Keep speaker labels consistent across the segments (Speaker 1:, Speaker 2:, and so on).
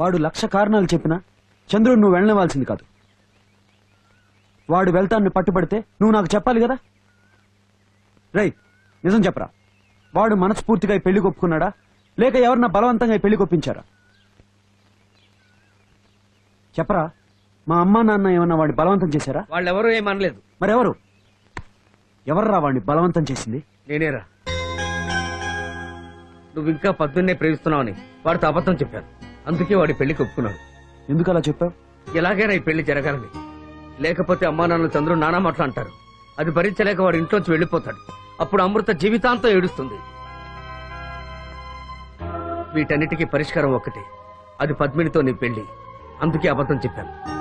Speaker 1: వాడు లక్ష కారణాలు చెప్పినా చంద్రుడు నువ్వు వెళ్ళనివ్వాల్సింది కాదు. వాడు వెళ్తాన్ని పట్టుబడితే నువ్వు నాకు చెప్పాలి కదా? రై నిజం చెప్పరా? వాడు మనస్ఫూర్తిగా పెళ్ళి కొప్పుకున్నాడా? లేక ఎవరన్నా బలవంతంగా పెళ్ళి కొప్పించారా? చెప్పరా మా అమ్మా నాన్న ఏమన్నా వాడిని బలవంతం చేశారా?
Speaker 2: వాళ్ళెవరూ ఏమనలేదు
Speaker 1: మరెవరు? ఎవర్రా వాడిని బలవంతం చేసింది?
Speaker 2: నేనేరా. నువ్వు ఇంకా పద్దున్నే ప్రేమిస్తున్నావని వాడితో అబద్ధం చెప్పాను. అందుకే వాడి పెళ్ళి ఒప్పుకున్నాడు
Speaker 1: ఎందుకు అలా చెప్పావు?
Speaker 2: ఎలాగైనా ఈ పెళ్ళి జరగాలని. లేకపోతే అమ్మా నాన్న చంద్రుడు నానా మాటలు అంటారు. అది భరించలేక వాడు ఇంట్లోంచి వెళ్ళిపోతాడు. అప్పుడు అమృత జీవితాంతం ఏడుస్తుంది. వీటన్నిటికీ పరిష్కారం ఒక్కటే. అది పద్మినితో నీ పెళ్ళి. అందుకే అబద్ధం చెప్పాను.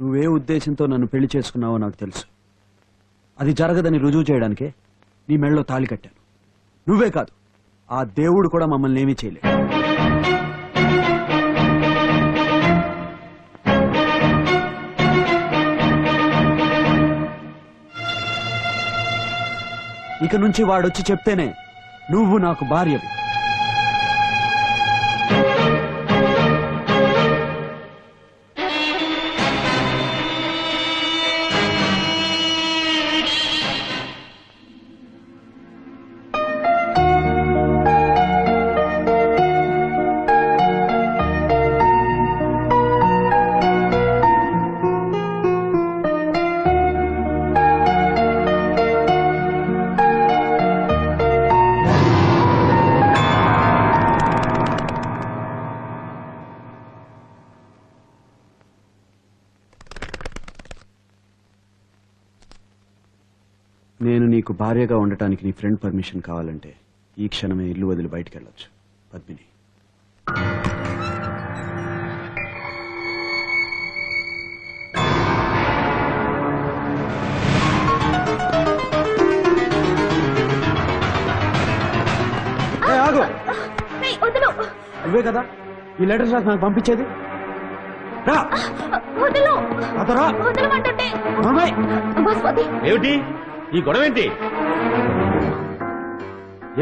Speaker 1: నువ్వే ఉద్దేశంతో నన్ను పెళ్ళి చేసుకున్నావో నాకు తెలుసు. అది జరగదని రుజువు చేయడానికే నీ మెళ్ళలో తాళి కట్టాను. నువ్వే కాదు ఆ దేవుడు కూడా మమ్మల్ని ఏమీ చేయలేదు. ఇక నుంచి వాడొచ్చి చెప్తేనే నువ్వు నాకు భార్యవి. నీకు భార్యగా ఉండటానికి నీ ఫ్రెండ్ పర్మిషన్ కావాలంటే ఈ క్షణమే ఇల్లు వదిలి బయటికి వెళ్ళొచ్చు పద్మిని నువ్వే కదా? ఈ లెటర్స్ రాసి నాకు పంపించేది?
Speaker 3: ఏమిటి? ఈ గొడవ ఏంటి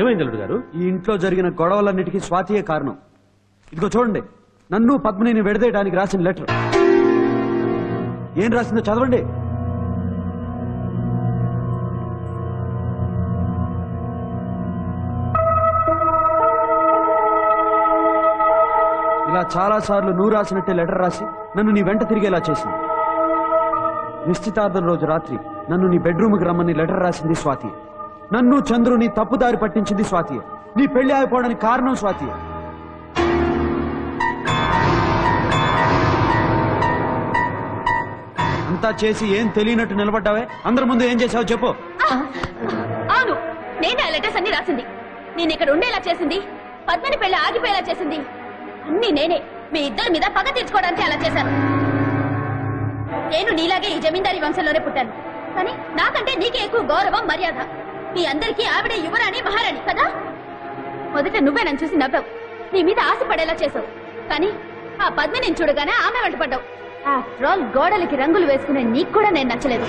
Speaker 3: ఏమైంది అల్లుడు గారు?
Speaker 1: ఈ ఇంట్లో జరిగిన గొడవలన్నిటికీ స్వాతియే కారణం. ఇదిగో చూడండి నన్ను పద్మినిని విడదీయడానికి రాసిన లెటర్. ఏం రాసిందో చదవండి. ఇలా చాలాసార్లు నువ్వు రాసినట్టే లెటర్ రాసి నన్ను నీ వెంట తిరిగేలా చేసింది. నిశ్చితార్థం రోజు రాత్రి నన్ను నీ బెడ్రూమ్కి రమ్మని లెటర్ రాసింది స్వాతి. నన్ను చంద్రుని తప్పుదారి పట్టించింది స్వాతి. నీ పెళ్ళి ఆగిపోవడానికి కారణం స్వాతి. అంతా చేసి ఏం తెలియనట్టు నిలబడ్డావే? అందరి ముందు ఏం చేసావు చెప్పు.
Speaker 4: అవును. నేనే ఆ లెటర్స్ అన్ని రాసింది. నేను ఇక్కడ ఉండేలా చేసింది. పద్మని పెళ్ళి ఆగిపోయేలా చేసింది. అన్ని నేనే. మీ ఇద్దరి మీద పగ తీర్చుకోవడానికి అలా చేశాను. నేను నీలాగే ఈ జమీందారీ వంశంలోనే పుట్టాను. కానీ నాకంటే నీకే ఎక్కువ గౌరవం మర్యాద. మీ అందరికీ ఆవిడే యువరాణి మహారాణి కదా? మొదట నువ్వే నన్ను చూసి నవ్వావు. నీ మీద ఆశ పడేలా చేసావు కానీ ఆ పద్మిని చూడగానే ఆమె వెంట పడ్డావు. ఆఫ్టర్ ఆల్ గోడలకి రంగులు వేసుకునే నీకు కూడా నేను నచ్చలేదు.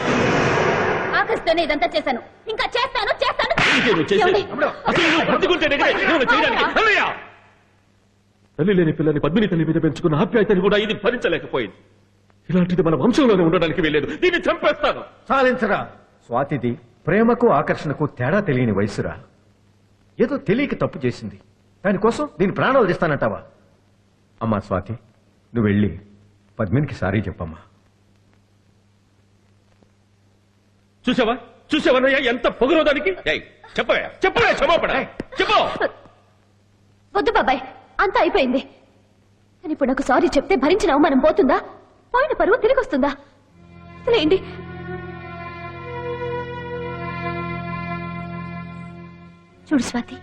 Speaker 4: ఆకలిస్తోనే ఇదంతా చేశాను. ఇంకా చేస్తాను చేస్తాను!
Speaker 3: తల్లి లేని పిల్లని పద్మిని తల్లి మీద పెంచుకున్న ఆప్యాయతని కూడా ఇది భరించలేకపోయింది. ఇలాంటిది మన వంశంలోనే ఉండడానికి వెళ్ళలేదు దీన్ని చంపేస్తాను.
Speaker 5: సాధించరా. స్వాతిది ప్రేమకు ఆకర్షణకు తేడా తెలియని వయసురా. ఏదో తెలియక తప్పు చేసింది. దానికోసం దీని ప్రాణాలు తీస్తానంటావా? అమ్మా స్వాతి నువ్వు వెళ్ళి పద్మినికి సారీ చెప్పమ్మా.
Speaker 3: చూసావా? చూసావన్నయ్య ఎంత పొగరోదానికి చెప్పవే. క్షమాపణ. చెప్పు.
Speaker 4: వద్దు బాబాయ్ అంతా అయిపోయింది. కానీ ఇప్పుడు నాకు సారీ చెప్తే భరించిన అవమానం పోతుందా? పోయిన పరువు తిరిగి వస్తుందా లేండి చూడు స్వాతి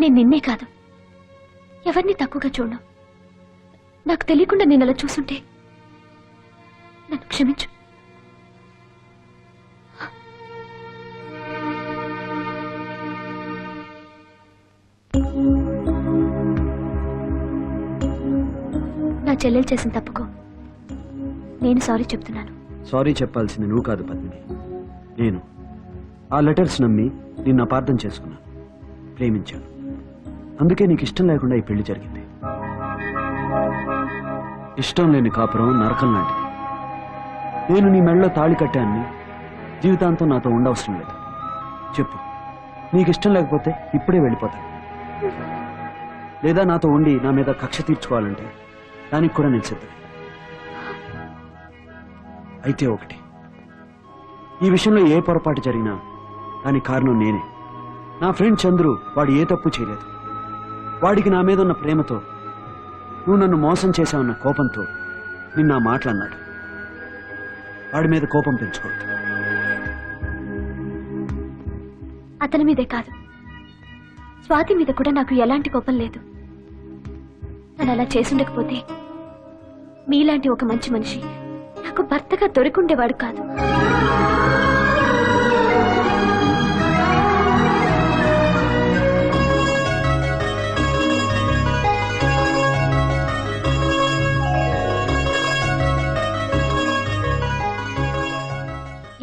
Speaker 4: నేను నిన్నే కాదు ఎవరిని తక్కువగా చూడను. నాకు తెలియకుండా నేను అలా చూసుంటే నన్ను క్షమించు. చెల్లెలు చేసిన తప్పుకో. నేను సారీ చెప్తున్నాను.
Speaker 1: సారీ చెప్పాల్సింది నువ్వు కాదు పద్మిని. నేను. ఆ లెటర్స్ నమ్మి నిన్ను అపార్థం చేసుకున్నాను ప్రేమించాను. అందుకే నీకు ఇష్టం లేకుండా ఈ పెళ్ళి జరిగింది. ఇష్టం లేని కాపురం నరకం లాంటిది. నేను నీ మెళ్ళలో తాళి కట్టాన్ని జీవితాంతం నాతో ఉండవసరం లేదు. చెప్పు. నీకు ఇష్టం లేకపోతే ఇప్పుడే వెళ్ళిపోతాను. లేదా నాతో ఉండి నా మీద కక్ష తీర్చుకోవాలంటే దానికి కూడా నేను సిద్ధం. అయితే ఒకటి. ఈ విషయంలో ఏ పొరపాటు జరిగినా దానికి కారణం నేనే. నా ఫ్రెండ్ చంద్రు వాడు ఏ తప్పు చేయలేదు. వాడికి నా మీద ఉన్న ప్రేమతో నువ్వు నన్ను మోసం చేశావన్న కోపంతో నిన్న ఆ మాటలన్నాడు. వాడి మీద కోపం పెంచుకోవద్దు.
Speaker 4: అతని మీదే కాదు. స్వాతి మీద కూడా నాకు ఎలాంటి కోపం లేదు. తను అలా చేసుండకపోతే మీలాంటి ఒక మంచి మనిషి నాకు భర్తగా దొరికుండేవాడు కాదు.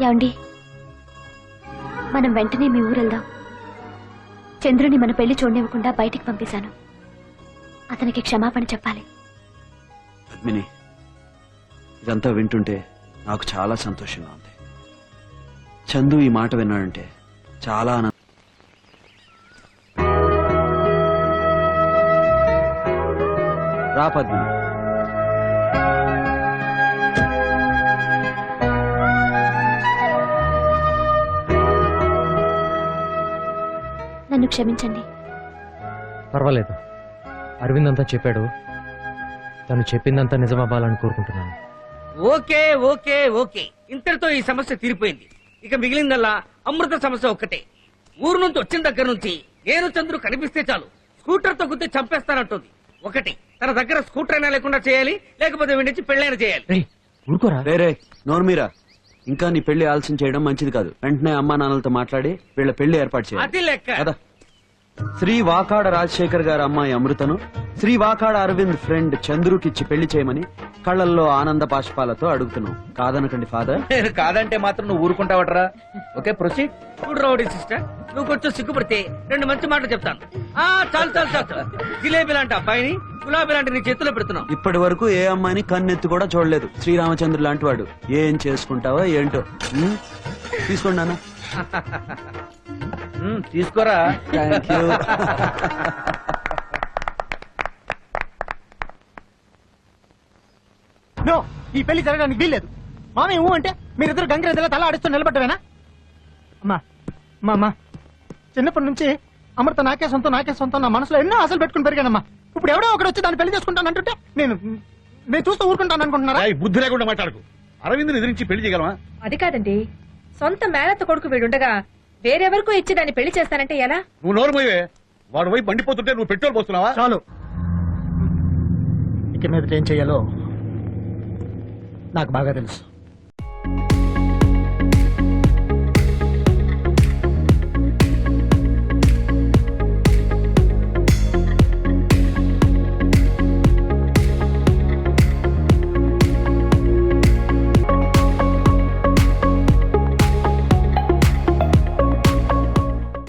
Speaker 4: ఏమండి? మనం వెంటనే మీ ఊరెళ్దాం. చంద్రుని మన పెళ్ళి చూడనివ్వకుండా బయటికి పంపేశాను. అతనికి క్షమాపణ చెప్పాలి.
Speaker 1: పద్మిని ఇదంతా వింటుంటే నాకు చాలా సంతోషంగా ఉంది. చందు ఈ మాట విన్నాడంటే చాలా ఆనందం. రా పద్మిని.
Speaker 4: నన్ను క్షమించండి.
Speaker 6: పర్వాలేదు. అరవింద్ అంతా చెప్పాడు. తను చెప్పిందంతా నిజమవ్వాలని కోరుకుంటున్నాను.
Speaker 2: Okay okay okay. ఇంతటితో ఈ సమస్య తీరిపోయింది. ఇక మిగిలిందల్లా అమృత సమస్య ఒక్కటే. ఊరు నుంచి వచ్చిన దగ్గర నుంచి నేను చంద్రు కనిపిస్తే చాలు. స్కూటర్తో గుద్ది చంపేస్తానంటుంది. ఒకటి తన దగ్గర స్కూటర్ అయినా లేకుండా చేయాలి లేకపోతే వీడి నుంచి పెళ్ళైనా చేయాలి.
Speaker 6: రేయ్ ఊరుకోరా?
Speaker 1: రే రే నోర్మీరా ఇంకా నీ పెళ్ళి ఆలస్యం చేయడం మంచిది కాదు. వెంటనే అమ్మా నాన్నలతో మాట్లాడి వీళ్ళ పెళ్ళి ఏర్పాటు చేయాలి.
Speaker 2: అది లెక్క.
Speaker 1: కదా శ్రీ వాకాడ రాజశేఖర్ గారి అమ్మాయి అమృతను శ్రీ వాకాడ అరవింద్ ఫ్రెండ్ చంద్రుకిచ్చి పెళ్ళి చేయమని కళ్ళల్లో ఆనంద బాష్పాలతో అడుగుతున్నాం. కాదనకండి ఫాదర్.
Speaker 7: నేను కాదంటే మాత్రం నువ్వు ఊరుకుంటావట్రా. Okay proceed.
Speaker 2: చూడు రౌడీ సిస్టర్ నువ్వు కొంచెం సిగ్గుపడితే రెండు మంచి మాటలు చెప్తాను. ఆ చాలు చాలు చాలు. జిలేబీ లాంటి అబ్బాయిని గులాబీ లాంటి నీ చేతిలో పెడుతున్నావు.
Speaker 1: ఇప్పటి వరకు ఏ అమ్మాయిని కన్నెత్తి కూడా చూడలేదు. శ్రీరామచంద్ర లాంటి వాడు. ఏం చేసుకుంటావో ఏంటో. ఉం? తీసుకోండి నాన్న.
Speaker 7: ఉమ్, తీసుకోరా.
Speaker 1: థ్యాంక్ యూ
Speaker 8: నో ఈ పెళ్ళి జరగడానికి వీల్లేదు. మామయ్య ఊ అంటే మీరిద్దరు గంగిరెద్దులా తల ఆడిస్తూ నిలబడ్డవేనా? అమ్మా అమ్మా అమ్మా. చిన్నప్పటి నుంచి అమృత నాకే సొంతం నాకే సొంతం నా మనసులో ఎన్నో ఆశలు పెట్టుకుని పెరిగానమ్మా. ఇప్పుడు ఎవడో ఒకడు వచ్చి దాన్ని పెళ్ళి చేసుకుంటానంటుంటే నేను నేను చూస్తూ ఊరుకుంటాను అనుకుంటున్నారా?
Speaker 9: ఏయ్, బుద్ధి లేకుండా మాట్లాడకు. అరవింద్ ఎదిరించి పెళ్ళి చేయగలమా
Speaker 10: అది కాదండి. సొంత మేనత్త కొడుకు వీడుండగా వేరెవరికో ఇచ్చి దాన్ని పెళ్ళి చేస్తానంటే ఎలా?
Speaker 9: నువ్వు నోరు పోయే వాడు పోయి మండిపోతుంటే నువ్వు పెట్రోల్ పోస్తున్నావా?
Speaker 8: చాలు. ఇక మీదట ఏం చెయ్యాలో నాకు బాగా తెలుసు.